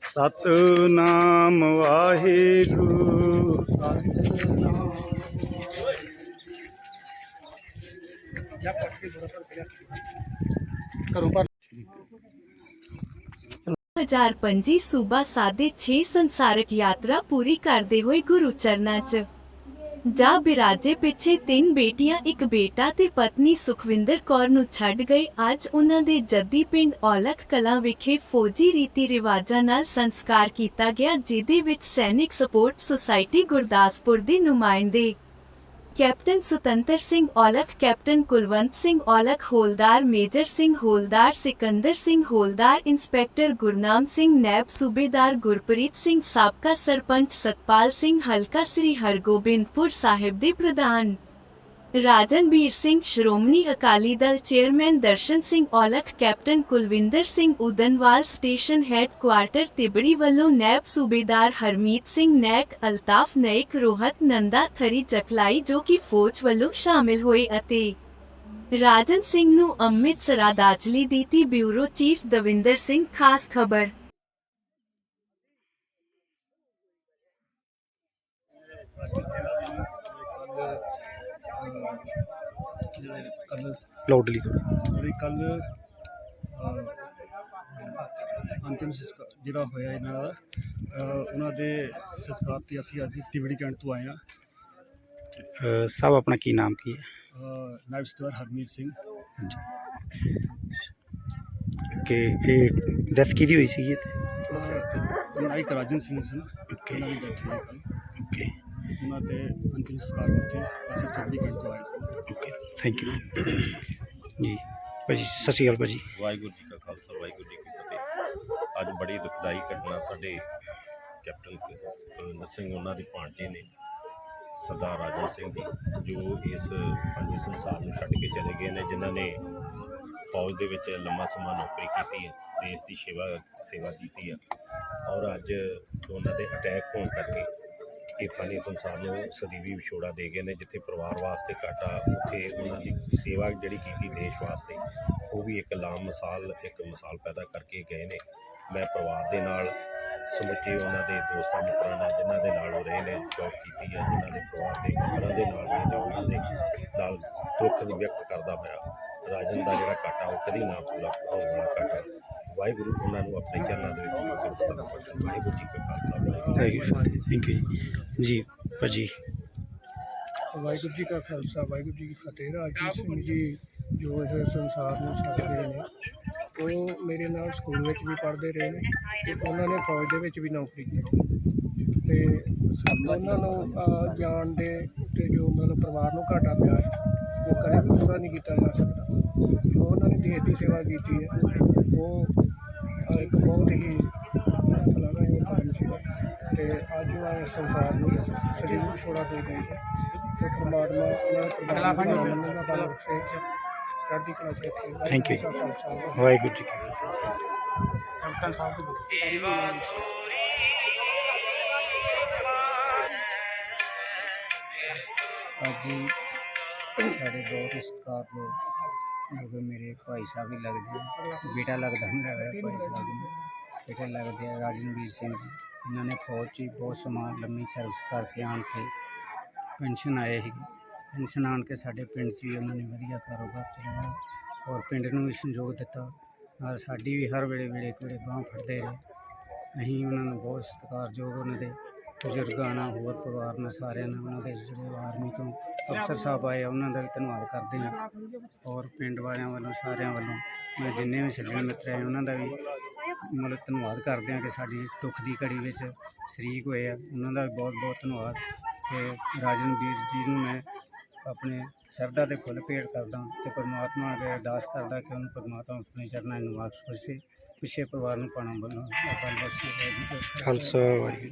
ਸਤਨਾਮ ਵਾਹਿਗੁਰੂ। ਕਰੋ ਪਰ 2025 ਸੂਬਾ ਸਾਦੇ 6 ਸੰਸਾਰਕ ਯਾਤਰਾ ਪੂਰੀ ਕਰਦੇ ਹੋਏ ਗੁਰੂ ਚਰਨਾਂ 'ਚ। ਜਾ ਬਿਰਾਜੇ ਪਿੱਛੇ ਤਿੰਨ ਬੇਟੀਆਂ, ਇੱਕ ਬੇਟਾ ਤੇ ਪਤਨੀ ਸੁਖਵਿੰਦਰ ਕੌਰ ਨੂੰ ਛੱਡ ਗਏ। ਅੱਜ ਉਹਨਾਂ ਦੇ ਜੱਦੀ ਪਿੰਡ ਔਲਖ ਕਲਾਂ ਵਿਖੇ ਫੌਜੀ ਰੀਤੀ ਰਿਵਾਜਾਂ ਨਾਲ ਸੰਸਕਾਰ ਕੀਤਾ ਗਿਆ, ਜਿਹਦੇ ਵਿੱਚ ਸੈਨਿਕ ਸਪੋਰਟ ਸੁਸਾਇਟੀ ਗੁਰਦਾਸਪੁਰ ਦੇ ਨੁਮਾਇੰਦੇ ਕੈਪਟਨ ਸੁਤੰਤਰ ਸਿੰਘ ਔਲਖ ਕੈਪਟਨ ਕੁਲਵੰਤ ਸਿੰਘ ਔਲਖ ਹੋਲਦਾਰ ਮੇਜਰ ਸਿੰਘ ਹੋਲਦਾਰ ਸਿਕੰਦਰ ਸਿੰਘ ਹੋਲਦਾਰ ਇੰਸਪੈਕਟਰ ਗੁਰਨਾਮ ਸਿੰਘ ਨੈਬ ਸੂਬੇਦਾਰ ਗੁਰਪ੍ਰੀਤ ਸਿੰਘ ਸਾਬਕਾ ਸਰਪੰਚ ਸਤਪਾਲ ਸਿੰਘ ਹਲਕਾ ਸ੍ਰੀ ਹਰਗੋਬਿੰਦਪੁਰ ਸਾਹਿਬ ਦੇ ਪ੍ਰਧਾਨ Rajanvir Singh, Shiromani Akali Dal chairman Darshan Singh Aulakh, Captain Kulwinder Singh Udanwal station headquarter Tibri ਵੱਲੋਂ ਨੈਬ ਸੂਬੇਦਾਰ ਹਰਮੀਤ ਸਿੰਘ ਨੈਕ, ਅਲਤਾਫ ਨੈਕ, ਰੋਹਤ ਨੰਦਾ ਥਰੀ ਚਕਲਾਈ ਜੋ ਕਿ ਫੌਜ ਵੱਲੋਂ ਸ਼ਾਮਿਲ ਹੋਏ ਅਤੇ ਰਾਜਨ ਸਿੰਘ ਨੂੰ ਅਮਿਤ ਅਦਾਜਲੀ ਦਿੱਤੀ, ਬਿਊਰੋ ਚੀਫ ਦਵਿੰਦਰ ਸਿੰਘ, ਖਾਸ ਖਬਰ। ਕੱਲ ਲਾਊਡਲੀ ਥੋੜਾ ਕੱਲ ਅੰਤਿਮ ਸੰਸਕਾਰ ਜਿਹੜਾ ਹੋਇਆ ਇਹਨਾਂ ਦਾ ਉਹਨਾਂ ਦੇ ਸੰਸਕਾਰ ਤੇ ਅਸੀਂ ਅੱਜ ਤਿਵੜੀ ਕੈਂਟ ਤੋਂ ਆਏ ਹਾਂ। ਸਭ ਆਪਣਾ ਕੀ ਨਾਮ ਕੀ ਹੈ? ਨਾਇਬ ਸਟਾਰ ਹਰਮੀਤ ਸਿੰਘ। ਕਿ ਇਹ ਡੈਥ ਕਿਹਦੀ ਹੋਈ ਸੀ ਇਹ ਨਾਇਕ ਰਾਜਨ ਸਿੰਘ ਸਨ। ਓਕੇ ਉਹਨਾਂ ਦੀ ਡੈਥ ਹੋਈ ਕੱਲ ਓਕੇ ਉਹਨਾਂ ਦੇ ਅੰਤਿਮ ਸੰਸਕਾਰ ਅਸੀਂ ਤੋਂ ਆਏ ਸੀ। ਥੈਂਕ ਯੂ ਜੀ ਭਾਜੀ ਸਤਿ ਸ਼੍ਰੀ ਅਕਾਲ ਭਾਜੀ। ਵਾਹਿਗੁਰੂ ਜੀ ਕਾ ਖਾਲਸਾ ਵਾਹਿਗੁਰੂ ਜੀ ਕੀ ਫਤਿਹ। ਅੱਜ ਬੜੀ ਦੁਖਦਾਈ ਘਟਨਾ ਸਾਡੇ ਕੈਪਟਨ ਕੁਲਵਿੰਦਰ ਸਿੰਘ ਉਹਨਾਂ ਦੇ ਭਾਣਜੇ ਨੇ ਸਰਦਾਰ ਰਾਜਨ ਸਿੰਘ ਦੀ ਜੋ ਇਸ ਪੰਜੀ ਸੰਸਾਰ ਨੂੰ ਛੱਡ ਕੇ ਚਲੇ ਗਏ ਨੇ ਜਿਨ੍ਹਾਂ ਨੇ ਫੌਜ ਦੇ ਵਿੱਚ ਲੰਮਾ ਸਮਾਂ ਨੌਕਰੀ ਕੀਤੀ ਹੈ ਦੇਸ਼ ਦੀ ਸੇਵਾ ਸੇਵਾ ਕੀਤੀ ਹੈ। ਔਰ ਅੱਜ ਉਹਨਾਂ ਦੇ ਅਟੈਕ ਹੋਣ ਕਰਕੇ ਇਹ ਫਾਨੀ ਸੰਸਾਰ ਨੂੰ ਸਦੀਵੀ ਵਿਛੋੜਾ ਦੇ ਗਏ ਨੇ, ਜਿੱਥੇ ਪਰਿਵਾਰ ਵਾਸਤੇ ਘਾਟਾ, ਉੱਥੇ ਉਹਨਾਂ ਦੀ ਸੇਵਾ ਜਿਹੜੀ ਕੀਤੀ ਦੇਸ਼ ਵਾਸਤੇ, ਉਹ ਵੀ ਇੱਕ ਲਾਮ ਮਿਸਾਲ ਇੱਕ ਮਿਸਾਲ ਪੈਦਾ ਕਰਕੇ ਗਏ ਨੇ। ਮੈਂ ਪਰਿਵਾਰ ਦੇ ਨਾਲ, ਸਮੁੱਚੇ ਉਹਨਾਂ ਦੇ ਦੋਸਤਾਂ ਮਿੱਤਰਾਂ ਨਾਲ, ਜਿਨ੍ਹਾਂ ਦੇ ਨਾਲ ਉਹ ਰਹੇ ਨੇ ਜੌਬ ਕੀਤੀ ਹੈ, ਜਿਨ੍ਹਾਂ ਦੇ ਪਰਿਵਾਰ ਦੇ ਮੈਂਬਰਾਂ ਦੇ ਨਾਲ ਵੀ ਤੇ ਉਹਨਾਂ ਦੇ ਨਾਲ ਦੁੱਖ ਵੀ ਵਿਅਕਤ ਕਰਦਾ ਹੋਇਆ ਰਾਜਨ ਦਾ ਜਿਹੜਾ ਘਾਟਾ, ਉਹ ਕਦੀ ਨਾ ਪੂਰਾ ਹੋਣ ਵਾਲਾ ਘਾਟਾ। ਵਾਹਿਗੁਰੂ ਉਹਨਾਂ ਨੂੰ ਆਪਣੇ ਚਰਨਾਂ ਦੇ ਵਿੱਚ ਬਖਸ਼ਣ ਵਾਹਿਗੁਰੂ ਜੀ ਕਾ ਖਾਲਸਾ ਵਾਹਿਗੁਰੂ ਜੀ। ਥੈਂਕ ਯੂ ਜੀ ਭਾਜੀ। ਵਾਹਿਗੁਰੂ ਜੀ ਕਾ ਖਾਲਸਾ ਵਾਹਿਗੁਰੂ ਜੀ ਕੀ ਫਤਿਹ। ਰਾਜੀਵ ਸਿੰਘ ਜੀ ਜੋ ਇਸ ਸੰਸਾਰ ਨੂੰ ਛੱਡ ਗਏ ਨੇ ਉਹ ਮੇਰੇ ਨਾਲ ਸਕੂਲ ਵਿੱਚ ਵੀ ਪੜ੍ਹਦੇ ਰਹੇ ਨੇ ਤੇ ਉਹਨਾਂ ਨੇ ਫੌਜ ਦੇ ਵਿੱਚ ਵੀ ਨੌਕਰੀ ਕੀਤੀ। ਤੇ ਉਹਨਾਂ ਨੂੰ ਜਾਣ ਦੇ ਤੇ ਜੋ ਮਤਲਬ ਪਰਿਵਾਰ ਨੂੰ ਘਾਟਾ ਪਿਆ ਹੈ ਉਹ ਕਦੇ ਵੀ ਪੂਰਾ ਨਹੀਂ ਕੀਤਾ ਜਾ ਸਕਦਾ। ਜੋ ਉਹਨਾਂ ਨੇ ਦੇਸ਼ ਦੀ ਸੇਵਾ ਕੀਤੀ ਹੈ ਉਹ ਬਹੁਤ ਹੀ ਸ਼ਲਾਘਾਯੋਗ ਕੰਮ ਸੀਗਾ ਤੇ ਅੱਜ ਉਹ ਇਸ ਸੰਸਾਰ ਨੂੰ ਸਰੀਰ ਛੋੜਾ ਦੇ ਗਏ ਹੈ ਤੇ ਪ੍ਰਮਾਤਮਾ ਉਹਨਾਂ ਨੂੰ ਪ੍ਰਮਾਤਮਾ ਦਾ ਬਲ ਬਖਸ਼ੇ ਚੜ੍ਹਦੀ ਕਲਾ ਚ ਰੱਖੇ Thank you. ਵਾਹਿਗੁਰੂ ਜੀ ਕਾ ਖਾਲਸਾ, ਵਾਹਿਗੁਰੂ ਜੀ ਕੀ ਫਤਿਹ ਕੈਪਟਨ ਸਾਹਿਬ ਦੀ ਅੱਜ ਸਾਡੇ ਬਹੁਤ ਹੀ ਸਤਿਕਾਰਯੋਗ ਜੋ ਮੇਰੇ ਭਾਈ ਸਾਹਿਬ ਹੀ ਲੱਗਦੇ ਆ। ਬੇਟਾ ਲੱਗਦਾ ਮੇਰਾ ਮੇਰਾ ਭਾਈ ਸਾਹਿਬ ਨੂੰ ਬੇਟਾ ਲੱਗਦੇ ਆ ਰਾਜਨਵੀਰ ਸਿੰਘ ਜੀ। ਇਹਨਾਂ ਨੇ ਫੌਜ 'ਚ ਹੀ ਬਹੁਤ ਸਮਾਂ ਲੰਮੀ ਸਰਵਿਸ ਕਰਕੇ ਆਣ ਕੇ ਪੈਨਸ਼ਨ ਆਏ ਸੀ। ਪੈਨਸ਼ਨ ਆਣ ਕੇ ਸਾਡੇ ਪਿੰਡ 'ਚ ਵੀ ਉਹਨਾਂ ਨੇ ਵਧੀਆ ਕਾਰੋਬਾਰ ਚਲਾਇਆ ਔਰ ਪਿੰਡ ਨੂੰ ਵੀ ਸੰਯੋਗ ਦਿੱਤਾ। ਨਾਲ ਸਾਡੀ ਵੀ ਹਰ ਵੇਲੇ ਵੇਲੇ ਕੋਲੇ ਬਾਂਹ ਫੜਦੇ ਰਹੇ। ਅਸੀਂ ਉਹਨਾਂ ਨੂੰ ਬਹੁਤ ਸਤਿਕਾਰਯੋਗ ਉਹਨਾਂ ਦੇ ਬਜ਼ੁਰਗਾਂ ਨਾਲ ਹੋਰ ਪਰਿਵਾਰ ਨਾਲ ਸਾਰਿਆਂ ਨਾਲ ਉਹਨਾਂ ਦੇ ਜਿਹੜੇ ਆਰਮੀ ਤੋਂ ਅਫਸਰ ਸਾਹਿਬ ਆਏ ਆ, ਉਹਨਾਂ ਦਾ ਵੀ ਧੰਨਵਾਦ ਕਰਦੇ ਹਾਂ। ਔਰ ਪਿੰਡ ਵਾਲਿਆਂ ਵੱਲੋਂ ਸਾਰਿਆਂ ਵੱਲੋਂ ਮੈਂ ਜਿੰਨੇ ਵੀ ਸੱਜਣ ਮਿੱਤਰ ਆਏ ਉਹਨਾਂ ਦਾ ਵੀ ਮਤਲਬ ਧੰਨਵਾਦ ਕਰਦੇ ਹਾਂ ਕਿ ਸਾਡੀ ਦੁੱਖ ਦੀ ਘੜੀ ਵਿੱਚ ਸ਼ਰੀਕ ਹੋਏ ਆ। ਉਹਨਾਂ ਦਾ ਵੀ ਬਹੁਤ ਬਹੁਤ ਧੰਨਵਾਦ ਤੇ ਰਾਜਨਵੀਰ ਜੀ ਨੂੰ ਮੈਂ ਆਪਣੇ ਸਰਦਾ ਦੇ ਫੁੱਲ ਭੇਟ ਕਰਦਾ ਤੇ ਪਰਮਾਤਮਾ ਅੱਗੇ ਅਰਦਾਸ ਕਰਦਾ ਕਿ ਉਹਨੂੰ ਪਰਮਾਤਮਾ ਆਪਣੇ ਚਰਨਾਂ ਨੂੰ ਵਾਪਸ ਬਖਸ਼ੇ। ਕਿਸ਼ੇ ਪਰਿਵਾਰ ਨੂੰ ਪਾਣਾ ਬੰਨਣਾ। ਖਾਲਸਾ ਵਾਹਿਗੁਰੂ